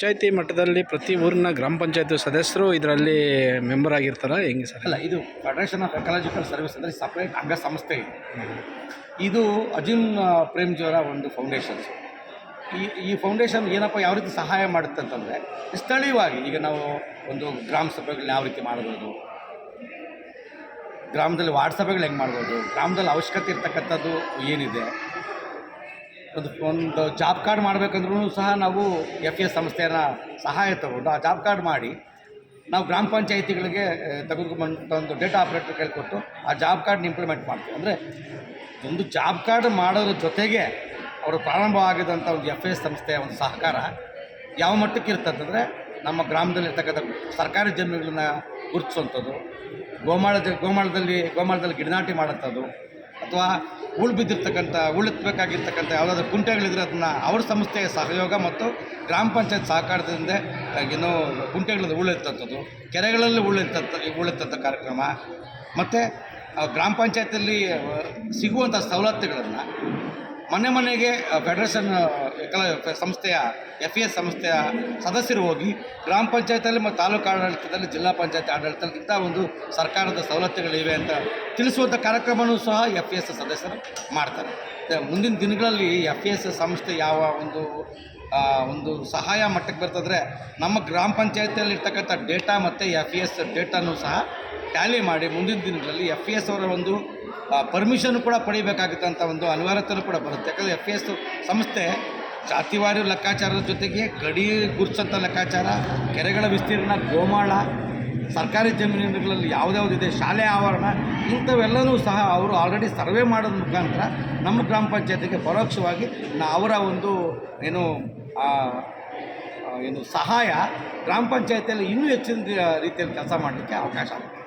ಪಂಚಾಯತಿ ಮಟ್ಟದಲ್ಲಿ ಪ್ರತಿ ಊರಿನ ಗ್ರಾಮ ಪಂಚಾಯತಿ ಸದಸ್ಯರು ಇದರಲ್ಲಿ ಮೆಂಬರ್ ಆಗಿರ್ತಾರೆ, ಹೆಂಗೆ ಸರ್? ಅಲ್ಲ, ಇದು ಫೆಡರೇಷನ್ ಆಫ್ ಎಕಾಲಜಿಕಲ್ ಸರ್ವಿಸ್ ಅಂದರೆ ಸಪ್ರೇಟ್ ಅಂಗ ಸಂಸ್ಥೆ ಇದೆ. ಇದು ಅಜಿಮ್ ಪ್ರೇಮ್ಜಿಯವರ ಒಂದು ಫೌಂಡೇಶನ್ಸ್ ಈ ಈ ಫೌಂಡೇಶನ್ ಏನಪ್ಪ, ಯಾವ ರೀತಿ ಸಹಾಯ ಮಾಡುತ್ತೆ ಅಂತಂದರೆ, ಸ್ಥಳೀಯವಾಗಿ ಈಗ ನಾವು ಒಂದು ಗ್ರಾಮ ಸಭೆಗಳನ್ನ ಯಾವ ರೀತಿ ಮಾಡ್ಬೋದು, ಗ್ರಾಮದಲ್ಲಿ ವಾರ್ಡ್ ಸಭೆಗಳು ಹೆಂಗೆ ಮಾಡ್ಬೋದು, ಗ್ರಾಮದಲ್ಲಿ ಅವಶ್ಯಕತೆ ಇರ್ತಕ್ಕಂಥದ್ದು ಏನಿದೆ ಒಂದು ಒಂದು ಜಾಬ್ ಕಾರ್ಡ್ ಮಾಡಬೇಕಂದ್ರೂ ಸಹ ನಾವು ಎಫ್ ಎಸ್ ಸಂಸ್ಥೆಯನ್ನ ಸಹಾಯ ತಗೊಂಡು ಆ ಜಾಬ್ ಕಾರ್ಡ್ ಮಾಡಿ ನಾವು ಗ್ರಾಮ ಪಂಚಾಯಿತಿಗಳಿಗೆ ತೆಗೆದುಕೊಂಡ ಒಂದು ಡೇಟಾ ಆಪರೇಟರ್ ಕೇಳಿಕೊಟ್ಟು ಆ ಜಾಬ್ ಕಾರ್ಡ್ನ ಇಂಪ್ಲಿಮೆಂಟ್ ಮಾಡ್ತೀವಿ. ಅಂದರೆ ಒಂದು ಜಾಬ್ ಕಾರ್ಡ್ ಮಾಡೋದ್ರ ಜೊತೆಗೆ ಅವರು ಪ್ರಾರಂಭ ಆಗಿದಂಥ ಒಂದು ಎಫ್ ಎಸ್ ಸಂಸ್ಥೆಯ ಒಂದು ಸಹಕಾರ ಯಾವ ಮಟ್ಟಕ್ಕೆ ಇರ್ತಂತಂದರೆ ನಮ್ಮ ಗ್ರಾಮದಲ್ಲಿರ್ತಕ್ಕಂಥ ಸರ್ಕಾರಿ ಜಮೀನುಗಳನ್ನ ಗುರುತಿಸುವಂಥದ್ದು ಗೋಮಾಳ ಜ ಗೋಮಾಳದಲ್ಲಿ ಗೋಮಾಳದಲ್ಲಿ ಗಿಡನಾಟಿ ಮಾಡೋಂಥದ್ದು ಅಥವಾ ಉಳು ಬಿದ್ದಿರ್ತಕ್ಕಂಥ ಉಳಿತ್ಬೇಕಾಗಿರ್ತಕ್ಕಂಥ ಯಾವುದಾದ್ರು ಕುಂಟೆಗಳಿದ್ರೆ ಅದನ್ನು ಅವ್ರ ಸಂಸ್ಥೆಯ ಸಹಯೋಗ ಮತ್ತು ಗ್ರಾಮ ಪಂಚಾಯತ್ ಸಹಕಾರದಿಂದ ಏನೋ ಕುಂಟೆಗಳಲ್ಲಿ ಉಳಿರ್ತಕ್ಕಂಥದ್ದು ಕೆರೆಗಳಲ್ಲಿ ಉಳಿತಂಥ ಉಳಿತಂಥ ಕಾರ್ಯಕ್ರಮ. ಮತ್ತು ಗ್ರಾಮ ಪಂಚಾಯತಲ್ಲಿ ಸಿಗುವಂಥ ಸವಲತ್ತುಗಳನ್ನು ಮನೆ ಮನೆಗೆ ಫೆಡರೇಷನ್ ಸಂಸ್ಥೆಯ ಎಫ್ ಎಸ್ ಸಂಸ್ಥೆಯ ಸದಸ್ಯರು ಹೋಗಿ ಗ್ರಾಮ ಪಂಚಾಯತಲ್ಲಿ ಮತ್ತು ತಾಲೂಕು ಆಡಳಿತದಲ್ಲಿ, ಜಿಲ್ಲಾ ಪಂಚಾಯತ್ ಆಡಳಿತದಲ್ಲಿ ಇಂಥ ಒಂದು ಸರ್ಕಾರದ ಸವಲತ್ತುಗಳಿವೆ ಅಂತ ತಿಳಿಸುವಂಥ ಕಾರ್ಯಕ್ರಮವೂ ಸಹ ಎಫ್ ಎಸ್ ಸದಸ್ಯರು ಮಾಡ್ತಾರೆ. ಮುಂದಿನ ದಿನಗಳಲ್ಲಿ ಎಫ್ ಎಸ್ ಸಂಸ್ಥೆ ಯಾವ ಒಂದು ಒಂದು ಸಹಾಯ ಮಟ್ಟಕ್ಕೆ ಬರ್ತದ್ರೆ ನಮ್ಮ ಗ್ರಾಮ ಪಂಚಾಯತಿಯಲ್ಲಿ ಇರ್ತಕ್ಕಂಥ ಡೇಟಾ ಮತ್ತು ಎಫ್ ಎಸ್ ಡೇಟಾನು ಸಹ ಟ್ಯಾಲಿ ಮಾಡಿ ಮುಂದಿನ ದಿನಗಳಲ್ಲಿ ಎಫ್ ಇ ಎಸ್ ಅವರ ಒಂದು ಪರ್ಮಿಷನ್ ಕೂಡ ಪಡಿಬೇಕಾಗುತ್ತಂಥ ಒಂದು ಅನಿವಾರ್ಯತೆಯೂ ಕೂಡ ಬರುತ್ತೆ. ಯಾಕಂದರೆ ಎಫ್ ಎಸ್ ಸಂಸ್ಥೆ ಜಾತಿವಾರಿ ಲೆಕ್ಕಾಚಾರದ ಜೊತೆಗೆ ಗಡಿ ಗುರುತಂಥ ಲೆಕ್ಕಾಚಾರ, ಕೆರೆಗಳ ವಿಸ್ತೀರ್ಣ, ಗೋಮಾಳ ಸರ್ಕಾರಿ ಜಮೀನುಗಳಲ್ಲಿ ಯಾವುದ್ಯಾವುದಿದೆ, ಶಾಲೆ ಆವರಣ ಇಂಥವೆಲ್ಲವೂ ಸಹ ಅವರು ಆಲ್ರೆಡಿ ಸರ್ವೆ ಮಾಡೋದ್ರ ಮುಖಾಂತರ ನಮ್ಮ ಗ್ರಾಮ ಪಂಚಾಯತಿಗೆ ಪರೋಕ್ಷವಾಗಿ ನಾ ಅವರ ಒಂದು ಏನು ಏನು ಸಹಾಯ ಗ್ರಾಮ ಪಂಚಾಯತಿಯಲ್ಲಿ ಇನ್ನೂ ಹೆಚ್ಚಿನ ರೀತಿಯಲ್ಲಿ ಕೆಲಸ ಮಾಡಲಿಕ್ಕೆ ಅವಕಾಶ ಆಗುತ್ತೆ.